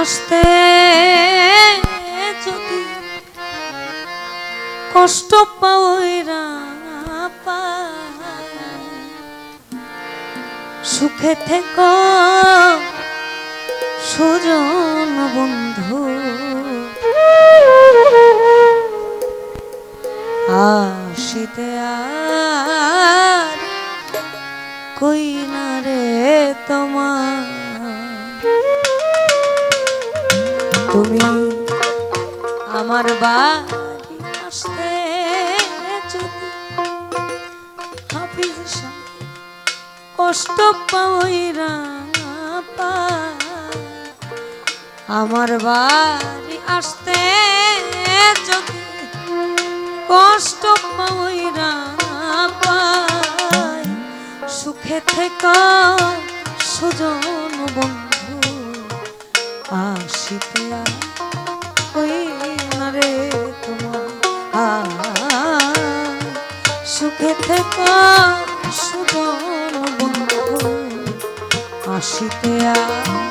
আসতে যদি কষ্ট পাওয়া সুখে থেকো সুজন বন্ধু। আসিতে আর আমার বাড়ি আসতে যদি হাফিজ কষ্ট পাইরা আমার বাড়ি আসতে যদি কষ্ট পাইরা পাই সুখে থেকে সুজন বন্ধু আসিতে আর আসিতে আর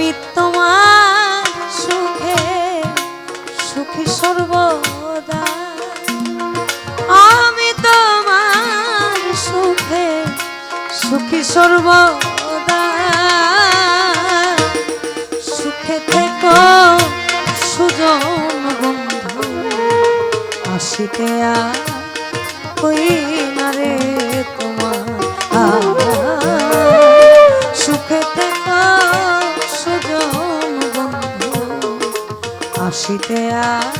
আমি তোমার সুখে, সুখী সর্বদা। আমি তোমার সুখে, সুখী সর্বদা। সুখে থেকো, সুজন বন্ধু আসিতে আর না রে তোমার? আসিতে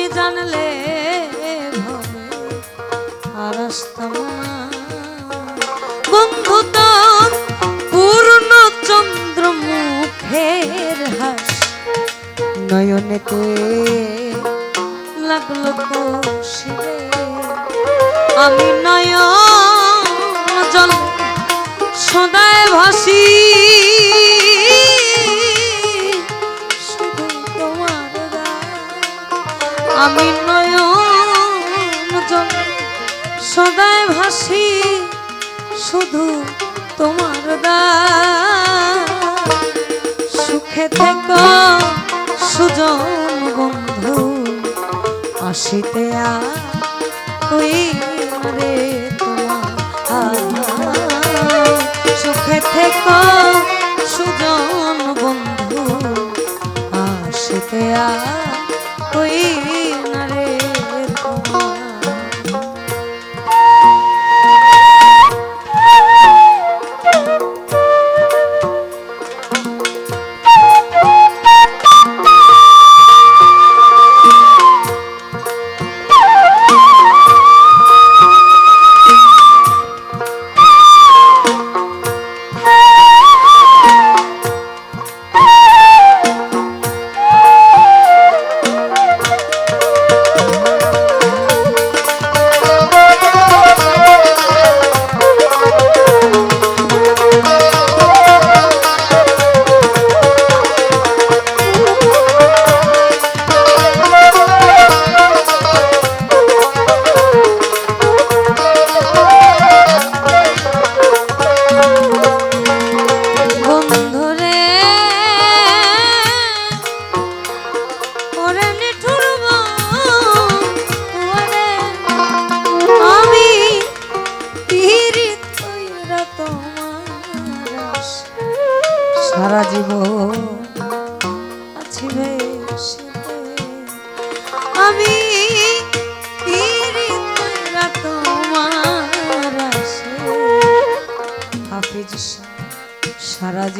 জানলে আর আসতাম না। বন্ধু তোর পূর্ণ চন্দ্র মুখের হাস, নয়নেতে লাগল কৌশিরে আমি নয়ন জল সদায় ভাসি আমি নয়ন সদায় ভাসি শুধু তোমার দায় সুখে থেকো সুজন বন্ধু আসিতে ওই রে তোমার সুখে থেকো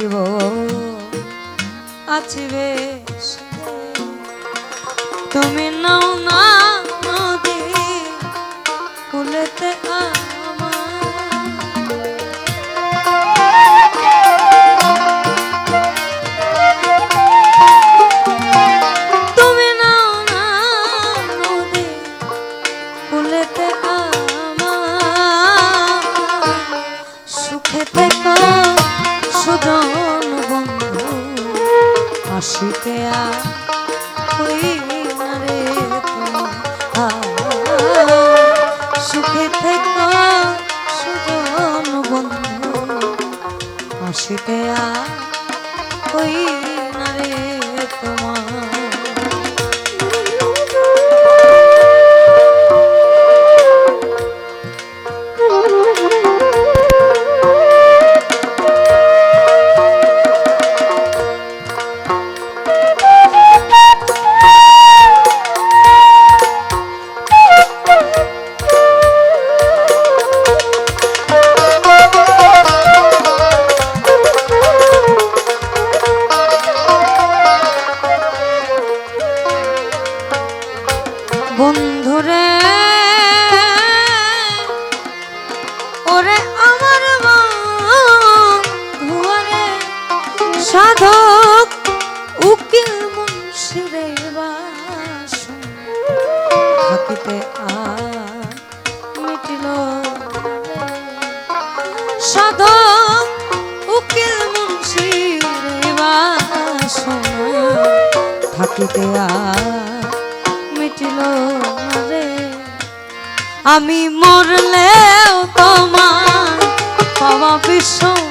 জীব আছে তুমি না হাসিতে ওই রে সুখে থেকো সুজন বন্ধু হাসিতে ওই থাকিতে আর উকিল মুন্সিরে বাস থাকিতে আর মিটিল রে। আমি মরলেও তোমার পাওয়া বিশ্বমুদায়